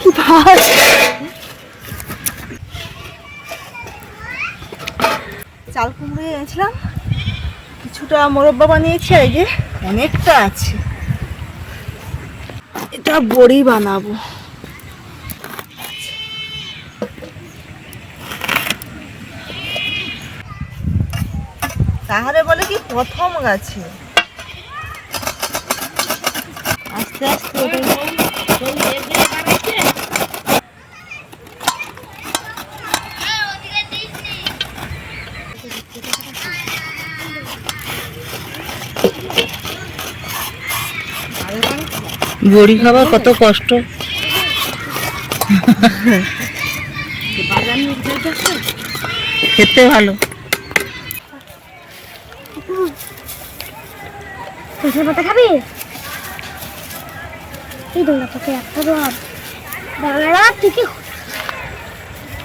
কি ভাত চাল কুমড়ো এনেছিলাম। কিছুটা মোরব্বা বানিয়েছি, আর যে অনেকটা আছে। এটা বড়ি বানাবো। তাহলে বলে কি প্রথম গাছে। আস্তে আস্তে বড়ি খাবার কত কষ্ট। খেতে ভালো। পাতা খাবি? এই দোলা তোকে একটা রব দাঁড়া তুই কি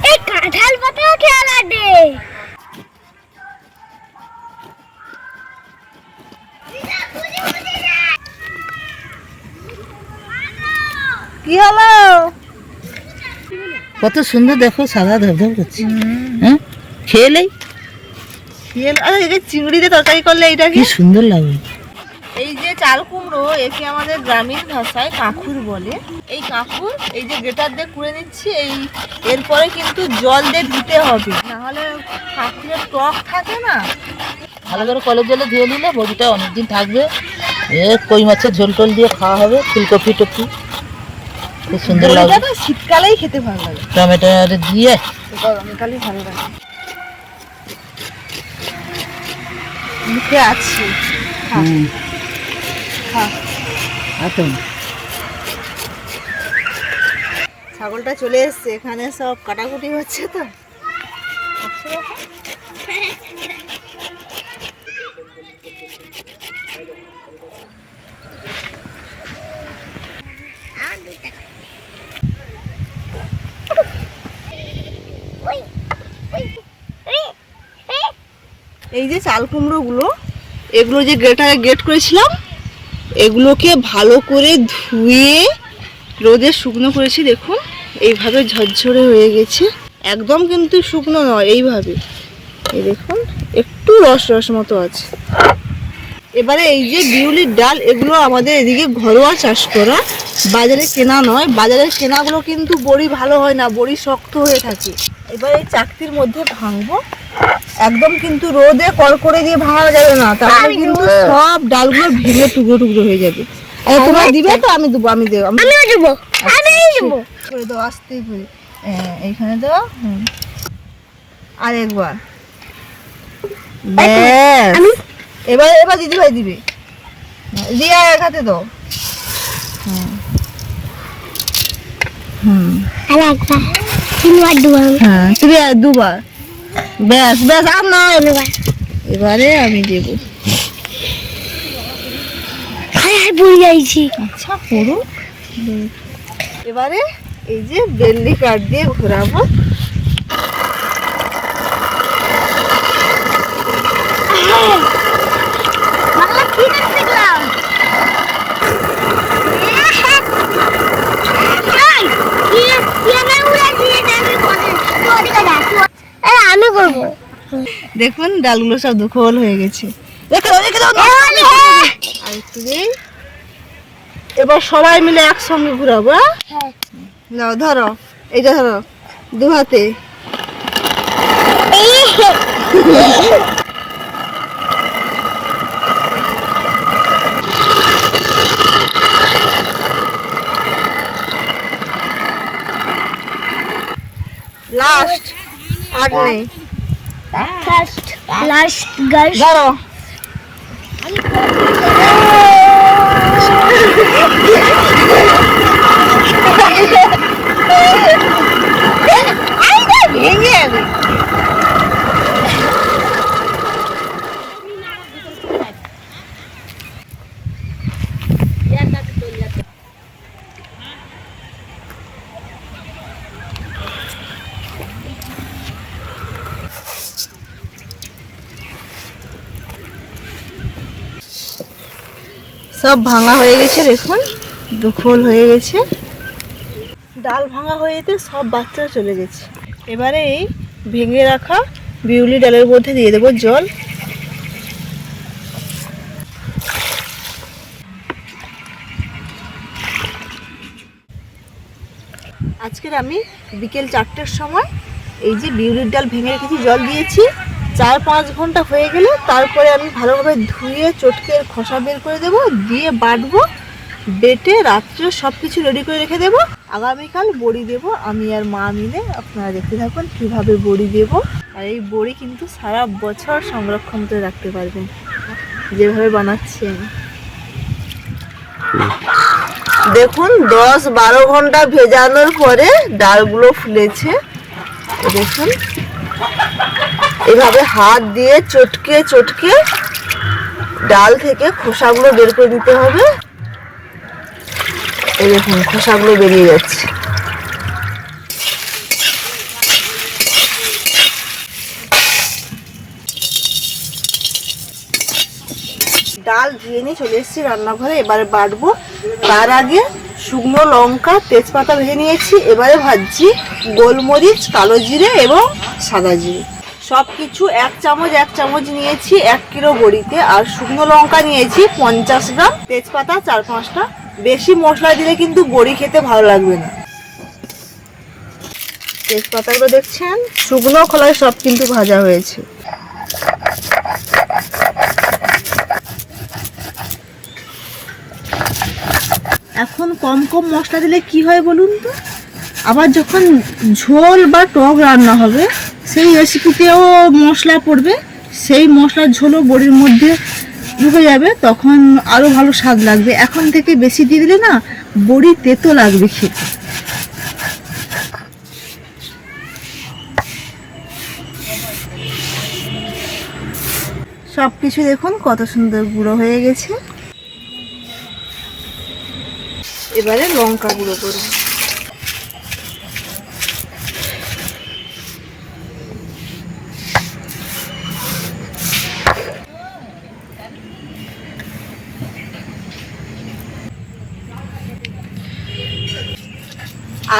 এই কাঁঠাল পাতা খেলা দে কি হলো? কত সুন্দর দেখো সাদা ধবধব করছে। হ্যাঁ? খেয়ে যে চিংড়ি দিয়ে তরকারি করলে এইটা কি? সুন্দর এই যে চাল কুমড়ো একে আমাদের গ্রামীণ ভাষায় কাঁকুর বলে। এই কাঁকুর এই যে গেটার দিয়ে কুড়ে নিচ্ছি এই এরপরে কিন্তু জল দিয়ে ধুতে হবে। নাহলে কাঁকুরের টক থাকে না। ভালো করে কলের জলে ধুয়ে নিলে বড়িটা অনেকদিন থাকবে। এ কই মাছের ঝোল টোল দিয়ে খাওয়া হবে ফুলকপি টপি খুব সুন্দর লাগবে তো শীতকালেই খেতে ভালো লাগে। টমেটো দিয়ে গরমকালেই ভালো লাগে। মুখে আছে। খা, হুম। খা। এখন ছাগলটা চলে এসছে এখানে সব কাটাকুটি হচ্ছে তো। এই যে চাল কুমড়োগুলো, এগুলো যে গ্রেটারে গ্রেট করেছিলাম, এগুলোকে ভালো করে ধুয়ে রোদে শুকনো করেছি, দেখুন, এইভাবে ঝরঝরে হয়ে গেছে। একদম কিন্তু শুকনো নয়, এইভাবে। এই দেখুন, একটু রস রস মতো আছে। এবারে এই যে বিউলির ডাল, এগুলো আমাদের এদিকে ঘরোয়া চাষ করা। বাজারে কেনা নয়, বাজারে কেনাগুলো কিন্তু বড়ি ভালো হয় না, বড়ি শক্ত হয়ে থাকে। এবার এই চাকতির মধ্যে ভাঙবো। একদম কিন্তু রোদে কড়কড়ে দিয়ে ভাঙা যাবে না তাহলে কিন্তু সব ডালগুলো ভেঙে টুকরো টুকরো হয়ে যাবে। আর তোমরা দিবে তো? আমি দেবো আমি দেবো আমি দেবো আমি দেবো। করে দাও আস্তে করে। এইখানে দাও। আর একবার। এবার এবার দিদি ভাই দিবে। দিয়ে এক হাতে দাও। হুম। হুম। আর একবার। তিনবার দেবো আমি হ্যাঁ তুমি আর দুবার। ব্যাস ব্যাস আর নয় এবারে আমি দেবো যাইছি আচ্ছা এবারে এই যে বেল্লি কাঠ দিয়ে ঘোরাবো কি করে দেখলাম আমি করব? দেখুন ডালগুলো সব দুখল হয়ে গেছে। রেখে দাও রেখে দাও আর একটু দিই। এবার সবাই মিলে একসঙ্গে ঘুরাবো হ্যাঁ? হ্যাঁ। নাও ধরো। এইটা ধরো দু হাতে। লাস্ট আর নেই। ফার্স্ট লাস্ট গার্স ধরো ভেঙে যাবে সব ভাঙা হয়ে গেছে, দেখুন। দুখোল হয়ে গেছে। ডাল ভাঙা হয়ে যেতে সব বাচ্চারা চলে গেছে। এবারে এই ভেঙে রাখা বিউলি ডালের মধ্যে দিয়ে দেবো জল। আজকের আমি বিকেল চারটের সময় এই যে বিউলির ডাল ভেঙে রেখেছি, জল দিয়েছি। চার পাঁচ ঘণ্টা হয়ে গেলে তারপরে আমি ভালোভাবে ধুয়ে, চটকে, খোসা বের করে দেবো, দিয়ে বাটবো, বেটে রাত্রে সব কিছু রেডি করে রেখে দেবো। আগামীকাল বড়ি দেব, আমি আর মা মিলে। আপনারা দেখতে থাকুন কীভাবে বড়ি দেব। আর এই বড়ি কিন্তু সারা বছর সংরক্ষণ করে রাখতে পারবেন। যেভাবে বানাচ্ছি আমি দেখুন, দশ বারো ঘণ্টা ভেজানোর পরে ডালগুলো ফুলেছে। দেখুন। এভাবে হাত দিয়ে চটকে চটকে ডাল থেকে খোসাগুলো বের করে দিতে হবে। এই দেখুন, খোসাগুলো বেরিয়ে যাচ্ছে। ডাল ধুয়ে নিয়ে চলে এসেছি রান্নাঘরে, এবারে বাটবো। তার আগে শুকনো লঙ্কা, তেজপাতা ভেজে নিয়েছি, এবারে ভাজছি গোলমরিচ, কালো জিরে এবং সাদা জিরে। সব কিছু এক চামচ এক চামচ নিয়েছি, এক কিলো বড়িতে। আর শুকনো লঙ্কা নিয়েছি, পঞ্চাশ গ্রাম। তেজপাতা, চার পাঁচটা। বেশি মশলা দিলে কিন্তু বড়ি খেতে ভালো লাগবে না। তেজপাতাগুলো দেখছেন? শুকনো খোলায় সব কিন্তু ভাজা হয়েছে। এখন কম কম মশলা দিলে কি হয় বলুন তো? আবার যখন ঝোল বা টক রান্না হবে সেই রেসিপিতেও মশলা পড়বে, সেই মশলার ঝোলও বড়ির মধ্যে ঢুকে যাবে, তখন আরও ভালো স্বাদ লাগবে। এখন থেকে বেশি দিয়ে দিলে না, বড়ি তেতো লাগবে খেতে। সব কিছু দেখুন, কত সুন্দর গুঁড়ো হয়ে গেছে। এবারে লঙ্কা গুঁড়ো করব।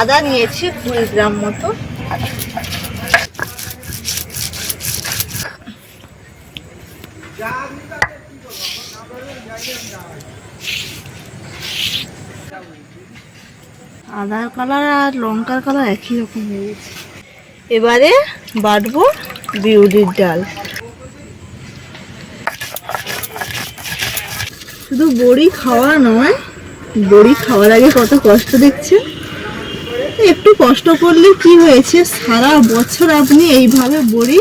আদা নিয়েছি কুড়ি গ্রাম মতো। আদার কালার আর লঙ্কার কালার একই রকম হয়ে গেছে। এবারে বাটবো বিউলির ডাল। শুধু বড়ি খাওয়া নয়, বড়ি খাওয়ার আগে কত কষ্ট দেখছে একটু কষ্ট করলে কি হয়েছে? সারা বছর আপনি এইভাবে বড়ি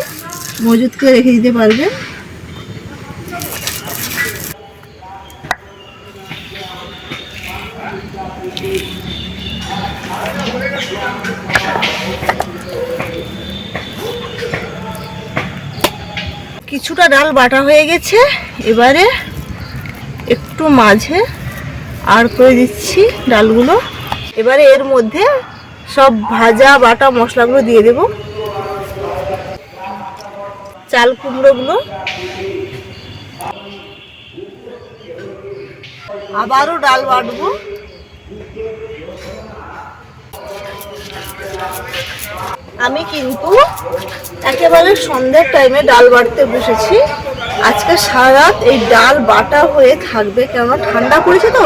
মজুত করে রেখে দিতে পারবেন। কিছুটা ডাল বাটা হয়ে গেছে। এবারে একটু মাঝে আর করে দিচ্ছি ডালগুলো। এবারে এর মধ্যে সব ভাজা বাটা মশলাগুলো দিয়ে দেব। চাল কুমড়োগুলো। আবারও ডাল বাটবো। আমি কিন্তু একেবারে সন্ধ্যার টাইমে ডাল বাটতে বসেছি। আজকে সারা রাত এই ডাল বাটা হয়ে থাকবে কেননা ঠান্ডা পড়েছে তো।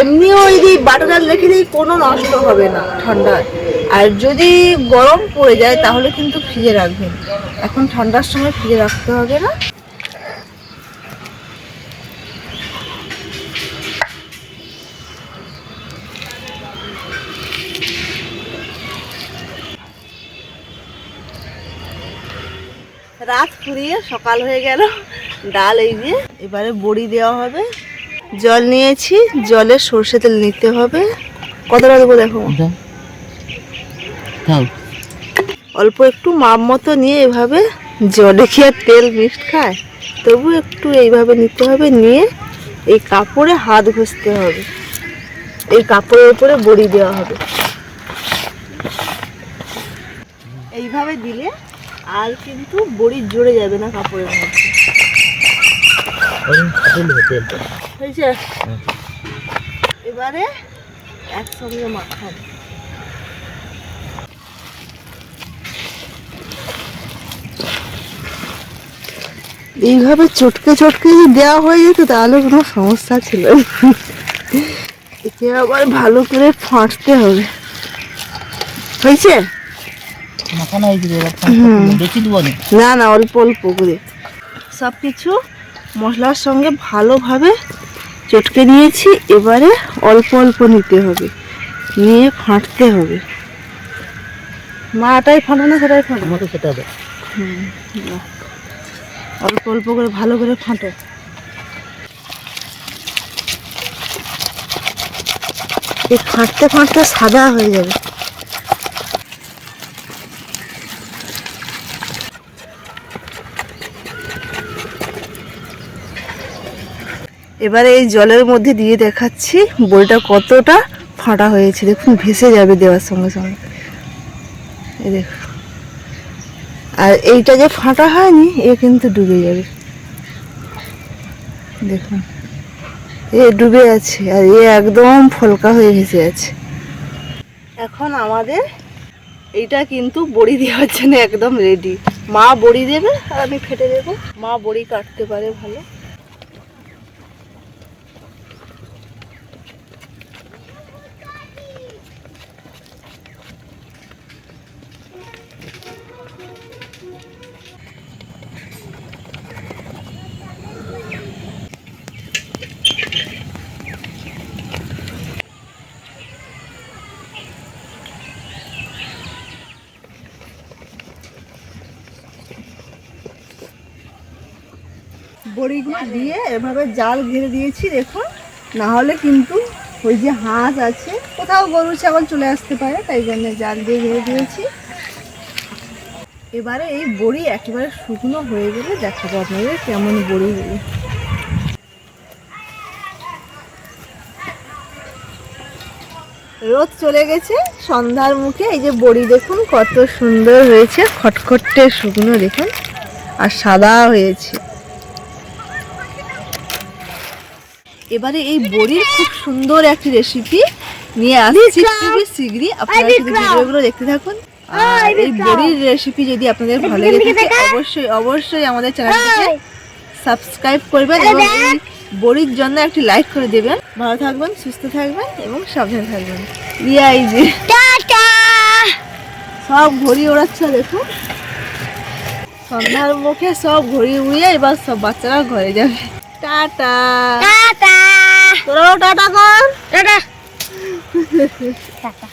এমনিও যে বাটা ডাল রেখে দিই, কোনো নষ্ট হবে না ঠান্ডায় আর যদি গরম পড়ে যায়, তাহলে কিন্তু ফ্রিজে রাখবেন। এখন ঠান্ডার সময় ফ্রিজে রাখতে হবে না। রাত ফুরিয়ে সকাল হয়ে গেল। ডাল এই দিয়ে। এবারে বড়ি দেওয়া হবে। জল নিয়েছি। জলে সর্ষে তেল নিতে হবে। কতটা দেবো দেখো? অল্প একটু মাপ মতো নিয়ে এভাবে জলে কি আর তেল মিক্সড খায়। তবু একটু এইভাবে নিতে হবে। নিয়ে এই কাপড়ে হাত ঘষতে হবে। এই কাপড়ের উপরে বড়ি দেওয়া হবে। এইভাবে দিলে আর কিন্তু বড়ি জড়ে যাবে না কাপড়ের মধ্যে। এবারে একসঙ্গে এইভাবে চটকে চটকে যদি দেওয়া হয়ে যেত তাহলে কোনো সমস্যা ছিল এতে আবার ভালো করে ফাঁটতে হবে। হয়েছে? না না অল্প অল্প করে। সব কিছু মশলার সঙ্গে ভালোভাবে চটকে নিয়েছি। এবারে অল্প অল্প নিতে হবে। নিয়ে ফাঁটতে হবে। মাটাই ফাঁটো না সেটাই ফাঁটো। আমাকে সেটা দেয় অল্প অল্প করে ভালো করে ফাঁটো। এই ফাঁটতে ফাঁটতে সাদা হয়ে যাবে। এবারে এই জলের মধ্যে দিয়ে দেখাচ্ছি বইটা কতটা ফাটা হয়েছে। দেখুন, ভেসে যাবে দেওয়ার সঙ্গে সঙ্গে। দেখুন। আর এইটা যে ফাটা হয়নি, এ কিন্তু ডুবে যাবে। দেখুন, এ ডুবে আছে আর এ একদম ফলকা হয়ে ভেসে আছে। এখন আমাদের এইটা কিন্তু বড়ি দেওয়ার জন্য একদম রেডি মা বড়ি দেবে আর আমি ফেটে দেবো। মা বড়ি কাটতে পারে ভালো। বড়িগুলো দিয়ে এভাবে জাল ঘিরে দিয়েছি, দেখুন। না হলে কিন্তু ওই যে হাঁস আছে, কোথাও গরু, ছাগল চলে আসতে পারে, তাই জন্য জাল দিয়ে ঘিরে দিয়েছি। এবারে এই বড়ি একেবারে শুকনো হয়ে গেলে দেখাবো আপনাদের কেমন বড়ি হলো রোদ চলে গেছে, সন্ধ্যার মুখে। এই যে বড়ি দেখুন, কত সুন্দর হয়েছে, খটখটে শুকনো, দেখুন। আর সাদা হয়েছে। এবারে এই বড়ির খুব সুন্দর একটি রেসিপি নিয়ে আসছি। খুবই শীঘ্রই আপনারা শুধু ভিডিওগুলো দেখতে থাকুন। আর এই বড়ির রেসিপি যদি আপনাদের ভালো লেগে থাকে অবশ্যই অবশ্যই আমাদের চ্যানেলটিকে সাবস্ক্রাইব করবেন এবং এই বড়ির জন্য একটি লাইক করে দেবেন। ভালো থাকবেন সুস্থ থাকবেন এবং সাবধানে থাকবেন। রিয়া এই যে। সব ঘড়ি ওড়াচ্ছে দেখুন সন্ধ্যার মুখে সব ঘড়ি উড়িয়ে এবার সব বাচ্চারা ঘরে যাবে। টাটা টাটা তোরাও টাটা কর। টাটা। টাটা।